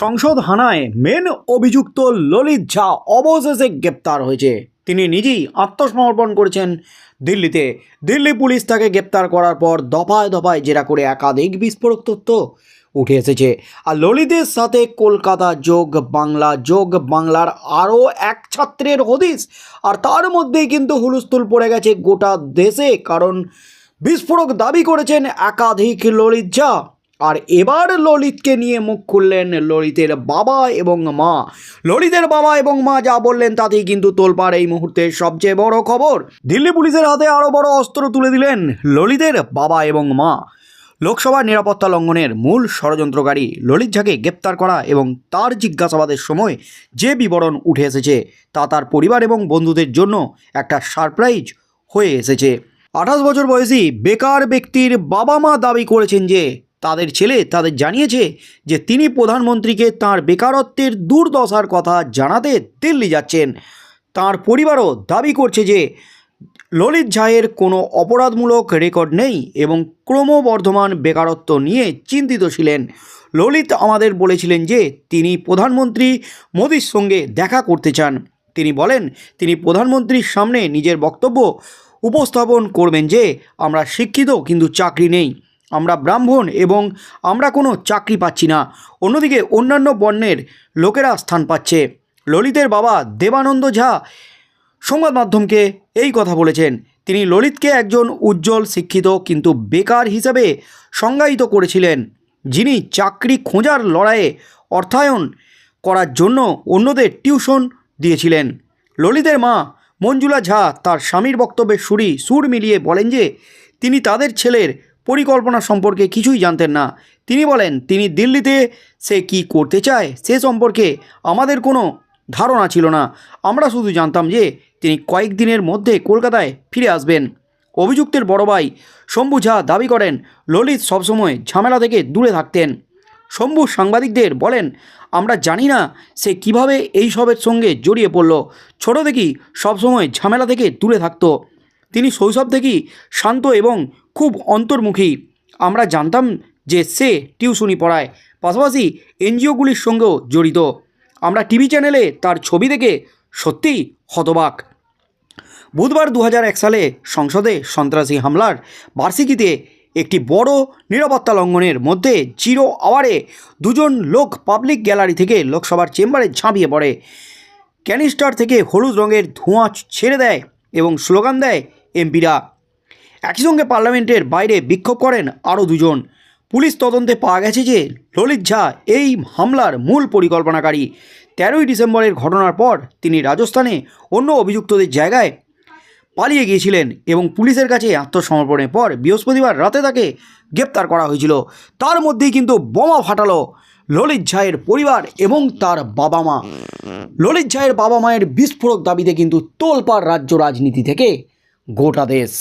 সংসদ হানায় মেন অভিযুক্ত ললিত ঝা অবশেষে গ্রেপ্তার হয়েছে। তিনি নিজেই আত্মসমর্পণ করেছেন দিল্লিতে। দিল্লি পুলিশ তাকে গ্রেপ্তার করার পর দফায় দফায় জেরা করে একাধিক বিস্ফোরক তথ্য উঠে এসেছে। আর ললিতের সাথে কলকাতা যোগ বাংলা, যোগ বাংলার আরও এক ছাত্রের হদিস আর তার মধ্যেই কিন্তু হুলস্থুল পড়ে গেছে গোটা দেশে। কারণ বিস্ফোরক দাবি করেছেন একাধিক ললিত ঝা। আর এবার ললিতকে নিয়ে মুখ খুললেন ললিতের বাবা এবং মা। ললিতের বাবা এবং মা যা বললেন তাতেই কিন্তু তোলপাড় এই মুহূর্তে সবচেয়ে বড় খবর। দিল্লি পুলিশের হাতে আরও বড় অস্ত্র তুলে দিলেন ললিতের বাবা এবং মা। লোকসভার নিরাপত্তা লঙ্ঘনের মূল ষড়যন্ত্রকারী ললিত ঝাকে গ্রেপ্তার করা এবং তার জিজ্ঞাসাবাদের সময় যে বিবরণ উঠে এসেছে তা তার পরিবার এবং বন্ধুদের জন্য একটা সারপ্রাইজ হয়ে এসেছে। আঠাশ বছর বয়সী বেকার ব্যক্তির বাবা মা দাবি করেছেন যে তাদের ছেলে তাদের জানিয়েছে যে তিনি প্রধানমন্ত্রীকে তার বেকারত্বের দুর্দশার কথা জানাতে দিল্লি যাচ্ছেন। তার পরিবারও দাবি করছে যে ললিত ঝায়ের কোনো অপরাধমূলক রেকর্ড নেই এবং ক্রমবর্ধমান বেকারত্ব নিয়ে চিন্তিত ছিলেন। ললিত আমাদের বলেছিলেন যে তিনি প্রধানমন্ত্রী মোদির সঙ্গে দেখা করতে চান। তিনি বলেন, তিনি প্রধানমন্ত্রীর সামনে নিজের বক্তব্য উপস্থাপন করবেন যে আমরা শিক্ষিত কিন্তু চাকরি নেই। আমরা ব্রাহ্মণ এবং আমরা কোনো চাকরি পাচ্ছি না। অন্যদিকে অন্যান্য বর্ণের লোকেরা স্থান পাচ্ছে। ললিতের বাবা দেবানন্দ ঝা সংবাদ মাধ্যমকে এই কথা বলেছেন। তিনি ললিতকে একজন উজ্জ্বল, শিক্ষিত কিন্তু বেকার হিসাবে সংজ্ঞায়িত করেছিলেন, যিনি চাকরি খোঁজার লড়াইয়ে অর্থায়ন করার জন্য অন্যদের টিউশন দিয়েছিলেন। ললিতের মা মঞ্জুলা ঝা তার স্বামীর বক্তব্যের সুরি সুর মিলিয়ে বলেন যে, তিনি তাদের ছেলের পরিকল্পনা সম্পর্কে কিছুই জানতেন না। তিনি বলেন, তিনি দিল্লিতে সে কি করতে চায় সে সম্পর্কে আমাদের কোনো ধারণা ছিল না। আমরা শুধু জানতাম যে তিনি কয়েকদিনের মধ্যে কলকাতায় ফিরে আসবেন। অভিযুক্তের বড় ভাই শম্ভু ঝা দাবি করেন, ললিত সবসময় ঝামেলা থেকে দূরে থাকতেন। শম্ভু সাংবাদিকদের বলেন, আমরা জানি না সে কীভাবে এই সবের সঙ্গে জড়িয়ে পড়ল। ছোট থেকেই সবসময় ঝামেলা থেকে দূরে থাকতো। তিনি শৈশব থেকেই শান্ত এবং খুব অন্তর্মুখী। আমরা জানতাম যে সে টিউশনি পড়ায়, পাশাপাশি এনজিওগুলির সঙ্গেও জড়িত। আমরা টিভি চ্যানেলে তার ছবি দেখে সত্যিই হতবাক। বুধবার দু সালে সংসদে সন্ত্রাসী হামলার বার্ষিকীতে একটি বড় নিরাপত্তা লঙ্ঘনের মধ্যে জিরো আওয়ারে দুজন লোক পাবলিক গ্যালারি থেকে লোকসভার চেম্বারে ঝাঁপিয়ে পড়ে। ক্যানিস্টার থেকে হলুদ রঙের ধোঁয়া ছেড়ে দেয় এবং স্লোগান দেয় এমপিরা। একই সঙ্গে পার্লামেন্টের বাইরে বিক্ষোভ করেন আরও দুজন। পুলিশ তদন্তে পাওয়া গেছে যে ললিত ঝা এই হামলার মূল পরিকল্পনাকারী। তেরোই ডিসেম্বরের ঘটনার পর তিনি রাজস্থানে অন্য অভিযুক্তদের জায়গায় পালিয়ে গিয়েছিলেন এবং পুলিশের কাছে আত্মসমর্পণের পর বৃহস্পতিবার রাতে তাকে গ্রেপ্তার করা হয়েছিল। তার মধ্যেই কিন্তু বোমা ফাটালো ললিত ঝায়ের পরিবার এবং তার বাবা মা। ললিত ঝায়ের বাবা মায়ের বিস্ফোরক দাবিতে কিন্তু তোলপাড় রাজ্য রাজনীতি থেকে গোটা দেশ।